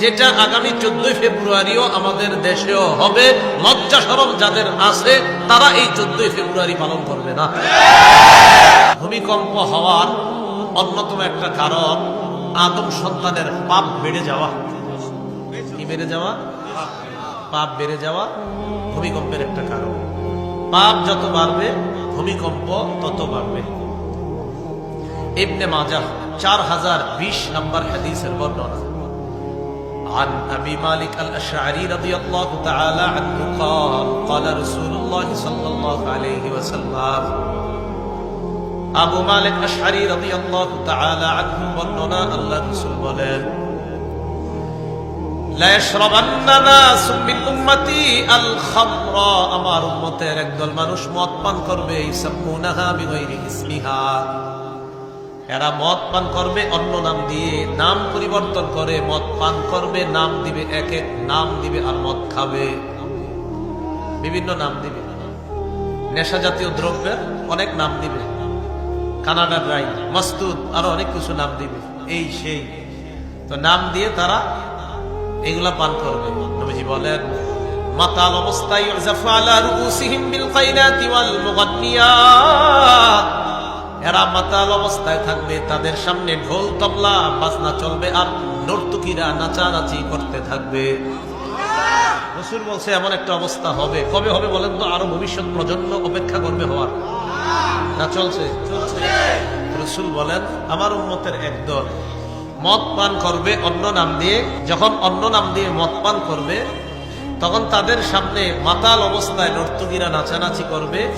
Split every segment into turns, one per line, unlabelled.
যেটা আগামী চোদ্দই ফেব্রুয়ারিও আমাদের দেশেও হবে। লজ্জা সরম যাদের আছে, তারা এই চোদ্দই ফেব্রুয়ারি পালন করবে না। ভূমিকম্প হওয়ার অন্যতম একটা কারণ আদম সন্তানের পাপ বেড়ে যাওয়া। কি বেড়ে যাওয়া? পাপ বেড়ে যাওয়া ভূমিকম্পের একটা কারণ। পাপ যত বাড়বে, ভূমিকম্প তত বাড়বে। ইবনে মাজাহ চার হাজার বিশ নম্বর হাদিসের বর্ণনা। عن أبي مالك الأشعري رضي الله تعالى عنه قال قال رسول الله صلى الله عليه وسلم আবু মালিক আশআরি রাদিয়াল্লাহু তাআলা আনহু বর্ণনা আল্লাহ রাসূল বলেন লা ইয়াশরাবান্না নাসুম মিন উম্মতি আল খামরা আমার উম্মতের একদল মানুষ মদ পান করবে ইসাম্মুনাহা বিগাইরি ইসমিহা এরা মদ পান করবে, অন্য নাম দিয়ে নাম পরিবর্তন করে মদ পান করবে, নাম দিবে এক এক নাম দিবে আর মদ খাবে। বিভিন্ন নাম দিবে। নেশা জাতীয় দ্রব্যের অনেক নাম দিবে। কানাডার রাই মস্তুদ আরও অনেক কিছু নাম দিবে। এই সেই। তো নাম দিয়ে তারা এগুলা পান করবে। নবীজি বলেন, মাতাল অবস্থায় এরা মাতাল অবস্থায় থাকবে, তাদের সামনে ঢোল, তবলা, বাজনা চলবে আর নর্তুকিরা নাচানাচি করতে থাকবে। রসুল বলছে, এমন একটা অবস্থা হবে। কবে হবে বলেন তো? আরও ভবিষ্যৎ প্রজন্ম অপেক্ষা করবে হওয়ার। না চলছে? রসুল বলেন, আমার উন্মতের একদল মদ পান করবে অন্য নাম দিয়ে। যখন অন্য নাম দিয়ে মদ পান করবে, তখন তাদের সামনে মাতাল অবস্থায় নর্তকীরা নাচানাচি করবে।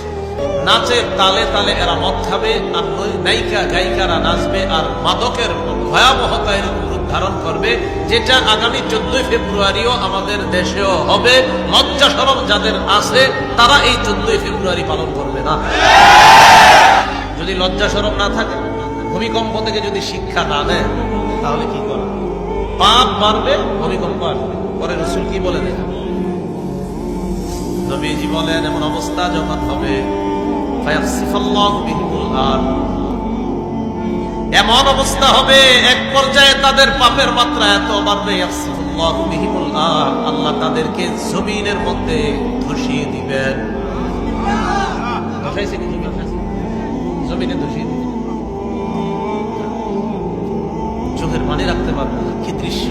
নাচের তালে তালে এরা মদ খাবে, আর নায়িকা, গায়িকারা নাচবে, আর মাদকের ভয়াবহতা এরকম রূপ ধারণ করবে, যেটা আগামী চোদ্দই ফেব্রুয়ারিও আমাদের দেশেও হবে। লজ্জা সরম যাদের আছে, তারা এই চোদ্দই ফেব্রুয়ারি পালন করবে না। যদি লজ্জা সরম না থাকে, ভূমিকম্প থেকে যদি শিক্ষা না নেয়, তাহলে কি করে? পাপ মারবে, ভূমিকম্প আসবে। পরে রসুল কি বলে দেয় নবীজি বলেন, এমন অবস্থা যখন হবে এমন অবস্থা হবে, এক পর্যায়ে তাদের পাপের মাত্রা এত বাড়বে আল্লাহ তাদেরকে জমিনের মধ্যে ধসিয়ে দিবেন। জমি? জমিনে ধসিয়ে দিবেন। চোখের পানি রাখতে পারবে কি দৃশ্য।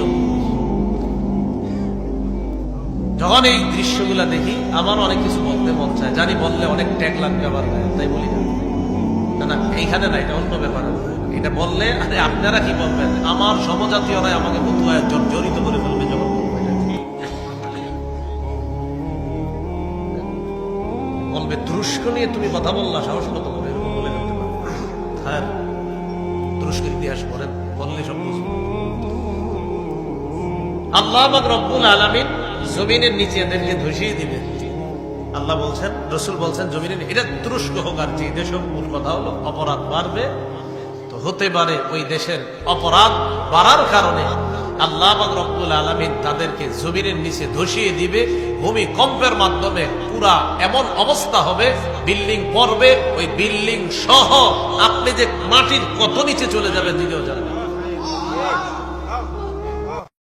যখন এই দৃশ্যগুলো দেখি, আমার অনেক কিছু বলতে মন চায়। জানি বললে অনেক ট্যাগ লাগবে আবার তাই বলি না। না এইখানে না, এটা অন্য ব্যাপার। এটা বললে, আরে আপনারা কি বলবেন? আমার সমজাতীয়রাই আমাকে বন্ধুয়ায় জড়িত করে ফেলবে যখন বলবে তুরস্ক নিয়ে তুমি কথা বললা, সাহস কত করে? পারে। হ্যাঁ তুরস্কের ইতিহাস পড়েন বললে সব আল্লাহ রব্বুল আলামিন জমিনের নিচে এদেরকে ধসিয়ে দিবে। আল্লাহ বলছেন, রসুল বলছেন, জমিনের এটা তুরস্ক হোক আর যে দেশ হোক, মূল কথা হলো অপরাধ বাড়বে। তো হতে পারে ওই দেশের অপরাধ বাড়ার কারণে আল্লাহ রব্বুল আলামিন তাদেরকে জমিনের নিচে ধসিয়ে দিবে। ভূমিকম্পের মাধ্যমে পুরা এমন অবস্থা হবে, বিল্ডিং পড়বে, ওই বিল্ডিং সহ আপনি যে মাটির কত নিচে চলে যাবে, দিকেও জানবেন